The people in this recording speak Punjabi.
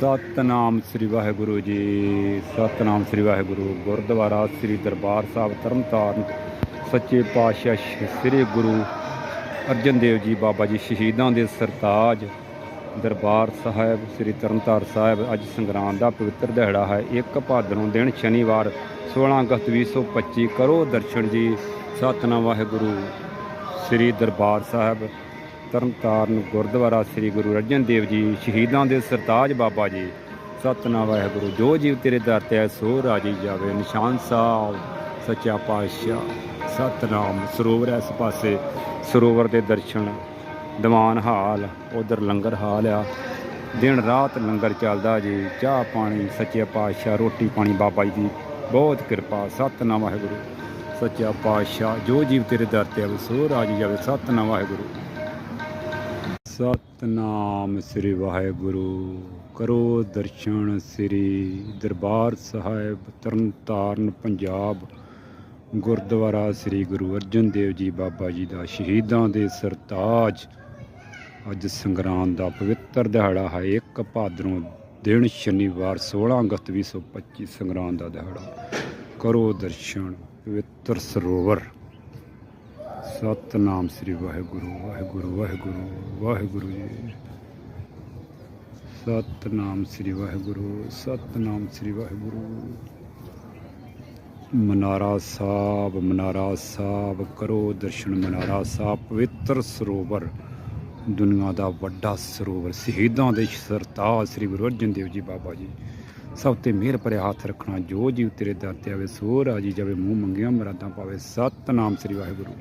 ਸਤਨਾਮ ਸ੍ਰੀ ਵਾਹਿਗੁਰੂ ਜੀ। ਸਤਨਾਮ ਸ੍ਰੀ ਵਾਹਿਗੁਰੂ। ਗੁਰਦੁਆਰਾ ਸ੍ਰੀ ਦਰਬਾਰ ਸਾਹਿਬ ਤਰਨਤਾਰਨ, ਸੱਚੇ ਪਾਤਸ਼ਾਹ ਸ੍ਰੀ ਗੁਰੂ ਅਰਜਨ ਦੇਵ ਜੀ ਬਾਬਾ ਜੀ ਸ਼ਹੀਦਾਂ ਦੇ ਸਰਤਾਜ ਦਰਬਾਰ ਸਾਹਿਬ, ਸ੍ਰੀ ਤਰਨਤਾਰਨ ਸਾਹਿਬ ਅੱਜ ਸੰਗਰਾਂਦ ਦਾ ਪਵਿੱਤਰ ਦਿਹਾੜਾ ਹੈ। ਇੱਕ ਭਾਦਰੋਂ ਦਿਨ ਸ਼ਨੀਵਾਰ 16 ਅਗਸਤ 2025 ਕਰੋ ਦਰਸ਼ਨ ਜੀ। ਸਤਨਾਮ ਵਾਹਿਗੁਰੂ। ਸ੍ਰੀ ਦਰਬਾਰ ਸਾਹਿਬ ਤਰਨਤਾਰਨ ਗੁਰਦੁਆਰਾ ਸ੍ਰੀ ਗੁਰੂ ਅਰਜਨ ਦੇਵ ਜੀ ਸ਼ਹੀਦਾਂ ਦੇ ਸਰਤਾਜ ਬਾਬਾ ਜੀ। ਸਤਨਾਮ ਵਾਹਿਗੁਰੂ, ਜੋ ਜੀਵ ਤੇਰੇ ਦਰ ਤੇ ਸੋ ਰਾਜੀ ਜਾਵੇ। ਨਿਸ਼ਾਨ ਸਾਹਿਬ, ਸੱਚਾ ਪਾਤਸ਼ਾਹ, ਸਤਨਾਮ। ਸਰੋਵਰ ਇਸ ਪਾਸੇ, ਸਰੋਵਰ ਦੇ ਦਰਸ਼ਨ। ਦੀਵਾਨ ਹਾਲ, ਉਧਰ ਲੰਗਰ ਹਾਲ ਆ। ਦਿਨ ਰਾਤ ਲੰਗਰ ਚੱਲਦਾ ਜੀ। ਚਾਹ ਪਾਣੀ, ਸੱਚੇ ਪਾਤਸ਼ਾਹ, ਰੋਟੀ ਪਾਣੀ ਬਾਬਾ ਜੀ ਦੀ। ਬਹੁਤ ਕਿਰਪਾ, ਸਤਨਾਮ ਵਾਹਿਗੁਰੂ। ਸੱਚਾ ਪਾਤਸ਼ਾਹ, ਜੋ ਜੀਵ ਤੇਰੇ ਦਰ ਤੇ ਆਵੇ ਸੋ ਰਾਜੀ ਜਾਵੇ। ਸਤਨਾਮ ਵਾਹਿਗੁਰੂ। ਸਤਨਾਮ ਸ੍ਰੀ ਵਾਹਿਗੁਰੂ। ਕਰੋ ਦਰਸ਼ਨ ਸ੍ਰੀ ਦਰਬਾਰ ਸਾਹਿਬ, ਤਰਨਤਾਰਨ, ਪੰਜਾਬ। ਗੁਰਦੁਆਰਾ ਸ੍ਰੀ ਗੁਰੂ ਅਰਜਨ ਦੇਵ ਜੀ ਬਾਬਾ ਜੀ ਦਾ ਸ਼ਹੀਦਾਂ ਦੇ ਸਰਤਾਜ। ਅੱਜ ਸੰਗਰਾਂਦ ਦਾ ਪਵਿੱਤਰ ਦਿਹਾੜਾ ਹੈ। ਇੱਕ ਭਾਦਰੋਂ ਦਿਨ ਸ਼ਨੀਵਾਰ 16 ਅਗਸਤ 2025 ਸੰਗਰਾਂਦ ਦਾ ਦਿਹਾੜਾ। ਕਰੋ ਦਰਸ਼ਨ, ਪਵਿੱਤਰ ਸਰੋਵਰ। ਸਤਨਾਮ ਸ੍ਰੀ ਵਾਹਿਗੁਰੂ ਵਾਹਿਗੁਰੂ ਵਾਹਿਗੁਰੂ ਵਾਹਿਗੁਰੂ ਜੀ। ਸਤਨਾਮ ਸ੍ਰੀ ਵਾਹਿਗੁਰੂ, ਸਤਨਾਮ ਸ੍ਰੀ ਵਾਹਿਗੁਰੂ। ਮਨਾਰਾ ਸਾਹਿਬ ਮਨਾਰਾ ਸਾਹਿਬ ਕਰੋ ਦਰਸ਼ਨ, ਮਨਾਰਾ ਸਾਹਿਬ ਪਵਿੱਤਰ ਸਰੋਵਰ। ਦੁਨੀਆ ਦਾ ਵੱਡਾ ਸਰੋਵਰ, ਸ਼ਹੀਦਾਂ ਦੇ ਸਰਤਾਜ ਸ੍ਰੀ ਗੁਰੂ ਅਰਜਨ ਦੇਵ ਜੀ ਬਾਬਾ ਜੀ। ਸਭ ਤੇ ਮਿਹਰ ਭਰੇ ਹੱਥ ਰੱਖਣਾ, ਜੋ ਜੀਵ ਤੇਰੇ ਦਰ ਤੇ ਆਵੇ, ਸੋ ਰਾਜੀ ਜਾਵੇ, ਮੂੰਹ ਮੰਗਿਆ, ਮਰਾਦਾਂ ਪਾਵੇ। ਸਤਨਾਮ ਸ੍ਰੀ ਵਾਹਿਗੁਰੂ।